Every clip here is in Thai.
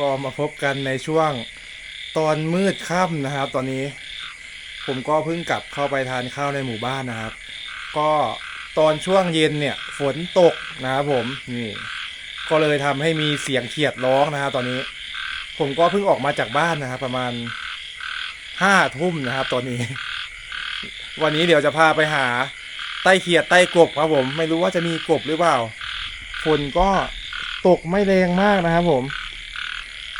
ก็มาพบกันในช่วงตอนมืดค่ำนะครับ ตอนนี้ผมก็เพิ่งกลับเข้าไปทานข้าวในหมู่บ้านนะครับ ก็ตอนช่วงเย็นเนี่ยฝนตกนะครับผมนี่ก็เลยทำให้มีเสียงเขียดร้องนะครับตอนนี้ ผมก็เพิ่งออกมาจากบ้านนะครับ ประมาณห้าทุ่มนะครับ ตอนนี้ วันนี้เดี๋ยวจะพาไปหาไต้เขียดไต้กบครับผม ไม่รู้ว่าจะมีกบหรือเปล่าฝนก็ตกไม่แรงมากนะครับผม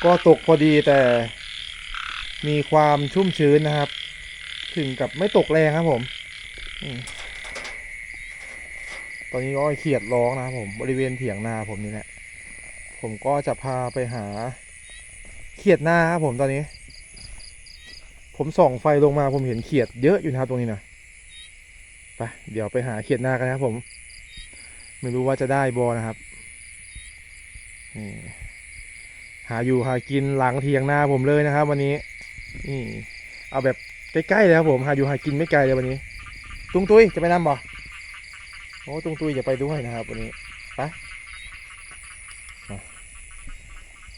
ก็ตกพอดีแต่มีความชุ่มชื้นนะครับ ถึงกับไม่ตกแรงครับผมตอนนี้ก็เขียดร้องนะครับผมบริเวณเถียงนาผมนี่แหละผมก็จะพาไปหาเขียดหน้าครับผมตอนนี้ ผมส่องไฟลงมาผมเห็นเขียดเยอะอยู่นะครับตรงนี้นะไปเดี๋ยวไปหาเขียดหน้ากันนะครับผม ไม่รู้ว่าจะได้บอนะครับนี่ หาอยู่หากินหลังเทียงหน้าผมเลยนะครับ วันนี้นี่เอาแบบใกล้ๆเลยครับผมหาอยู่หากินไม่ไกลเลยวันนี้ ตุ้งตุ้ยจะไปนำบ่โอ้ตุ้งตุ้ยจะไปด้วยนะครับ วันนี้ไป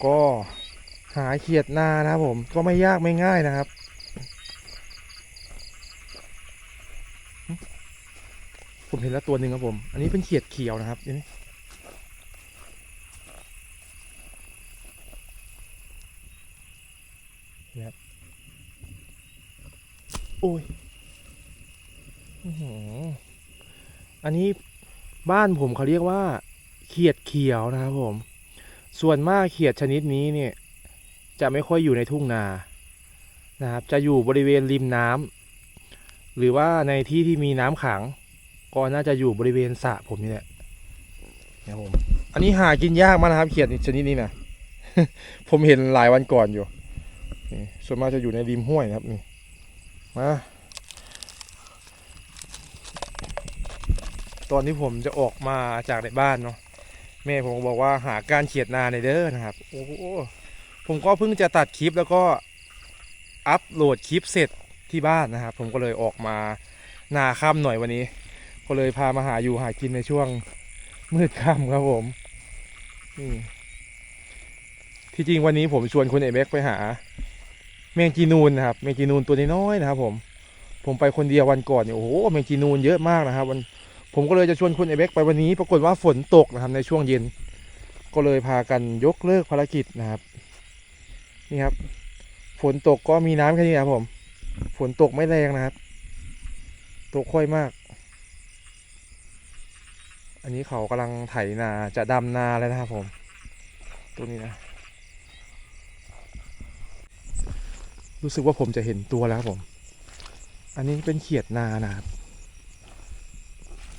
ก็หาเขียดนานะครับผมก็ไม่ยากไม่ง่ายนะครับผมเห็นแล้วตัวหนึ่งครับผม อันนี้เป็นเขียดเขียวนะครับเห็นไหม นี่ครับ โอ้ยอื้อหืออันนี้บ้านผมเขาเรียกว่า เขียดเขียวนะครับผม ส่วนมากเขียดชนิดนี้เนี่ย จะไม่ค่อยอยู่ในทุ่งนานะครับ จะอยู่บริเวณริมน้ำหรือว่าในที่ที่มีน้ำขัง ก็น่าจะอยู่บริเวณสระผมนี่แหละนะครับผมอันนี้หากินยากมากนะครับ เขียดชนิดนี้นะผมเห็นหลายวันก่อนอยู่ นี่ส่วนมากจะอยู่ในริมห้วยนะครับนี่มาตอนที่ผมจะออกมาจากในบ้านเนาะแม่ผมก็บอกว่าหาการเขียดนาในเด้อนะครับ โอ้โหผมก็เพิ่งจะตัดคลิปแล้วก็อัปโหลดคลิปเสร็จที่บ้านนะครับ ผมก็เลยออกมาหนาค่ำหน่อยวันนี้ ก็เลยพามาหาอยู่หากินในช่วงมืดค่ำครับผมอืมที่จริงวันนี้ผมชวนคุณเอเบกไปหา แมงจีนูนนะครับแมงจีนูนตัวน้อยๆนะครับ ผมผมไปคนเดียววันก่อนเนี่ยโอ้โหแมงจีนูนเยอะมากนะครับวันผมก็เลยจะชวนคุณเอเบกไปวันนี้ ปรากฏว่าฝนตกนะครับในช่วงเย็น ก็เลยพากันยกเลิกภารกิจนะครับ นี่ครับ ฝนตกก็มีน้ำแค่นี้นะครับผม ฝนตกไม่แรงนะครับ ตกค่อยมาก อันนี้เขากำลังไถนาจะดำนาแล้วนะครับผม ตัวนี้นะ รู้สึกว่าผมจะเห็นตัวแล้วครับผม อันนี้เป็นเขียดนานะครับ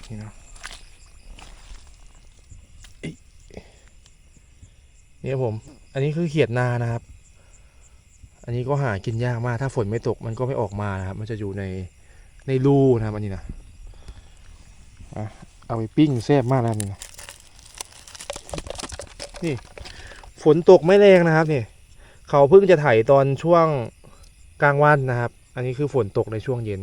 นี่เนาะเอ้ยนี่ครับผม อันนี้คือเขียดนานะครับ อันนี้ก็หากินยากมาก ถ้าฝนไม่ตกมันก็ไม่ออกมานะครับ มันจะอยู่ในในรูนะครับอันนี้นะเอาไปปิ้งแซ่บมากนะนี่นะนี่ ฝนตกไม่แรงนะครับนี่ เขาเพิ่งจะไถตอนช่วง กลางวันนะครับ อันนี้คือฝนตกในช่วงเย็น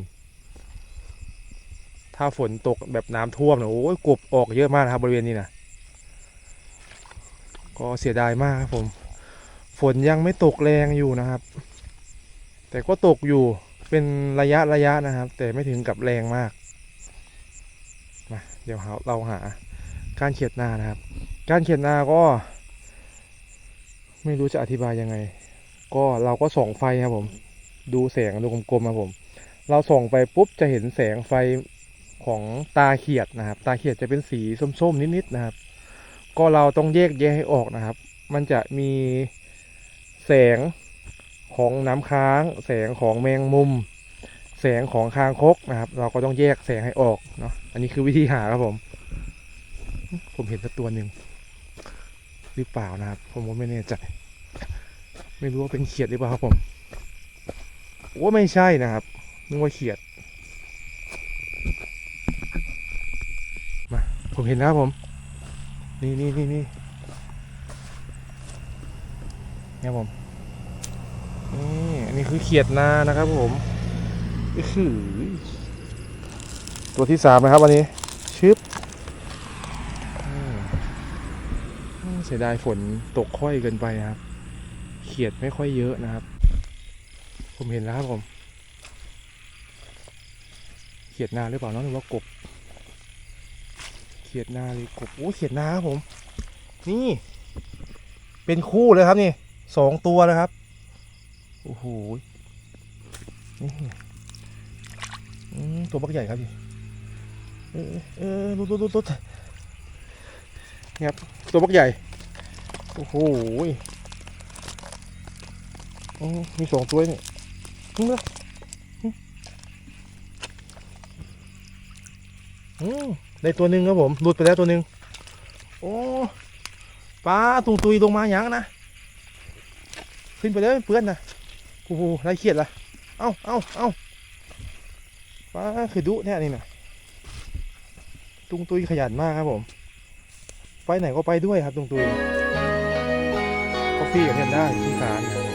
ถ้าฝนตกแบบน้ำท่วมเนี่ยโอ้ยกบออกเยอะมากนะครับ บริเวณนี้นะก็เสียดายมากครับผม ฝนยังไม่ตกแรงอยู่นะครับ แต่ก็ตกอยู่เป็นระยะระยะนะครับ แต่ไม่ถึงกับแรงมากมาเดี๋ยวเราเราหาการเขียดนานะครับ การเขียดนาก็ ไม่รู้จะอธิบายยังไง ก็เราก็ส่องไฟครับผม ดูแสงดูกลมๆครับผม เราส่องไปปุ๊บจะเห็นแสงไฟของตาเขียดนะครับ ตาเขียดจะเป็นสีส้มๆนิดๆนะครับ ก็เราต้องแยกแยะให้ออกนะครับ มันจะมีแสงของน้ำค้าง แสงของแมงมุม แสงของคางคกนะครับ เราก็ต้องแยกแสงให้ออกเนาะอันนี้คือวิธีหาครับผม ผมเห็นสักตัวหนึ่งหรือเปล่านะครับ ผมไม่แน่ใจไม่รู้ว่าเป็นเขียดหรือเปล่าครับผม ว่าไม่ใช่นะครับนึกว่าเขียด มา ผมเห็นแล้วผม นี่นี่นี่นี่เนี่ยผม นี่อันนี้คือเขียดนานะครับผมอื้อหือตัวที่สามนะครับวันนี้ ชึบเสียดายฝนตกค่อยเกินไปนะครับ เขียดไม่ค่อยเยอะนะครับ ผมเห็นแล้วครับผม เขียดนาหรือเปล่าเน้องหรือว่ากบ เขียดนาหรือกบโอ้เขียดนาครับผม นี่ เป็นคู่เลยครับนี่สองตัวนะครับ โอ้โหนี่ตัวบักใหญ่ครับพี่เออเออรุดรุดรุดรุดนี่ครับตัวบักใหญ่ โอ้โหมมีสองตัวนี่ นี่เลยอืมได้ตัวหนึ่งครับผม หลุดไปแล้วตัวหนึ่งโอ้ปลาตุงตุยลงมาอย่างนะ ขึ้นไปเลยเพื่อนนะโอ้โหไรเครียดละเอ้าเอ้าเอ้าปลาคือดุแน่นี่นะตุงตุยขยันมากครับผม ไปไหนก็ไปด้วยครับตุงตุยกาแฟกับเพื่อนได้ที่ร้านนะครับ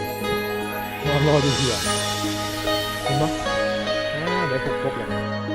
นอนรอดูเหยื่อ เห็นปะอ่าเดี๋ยวผมครบเลย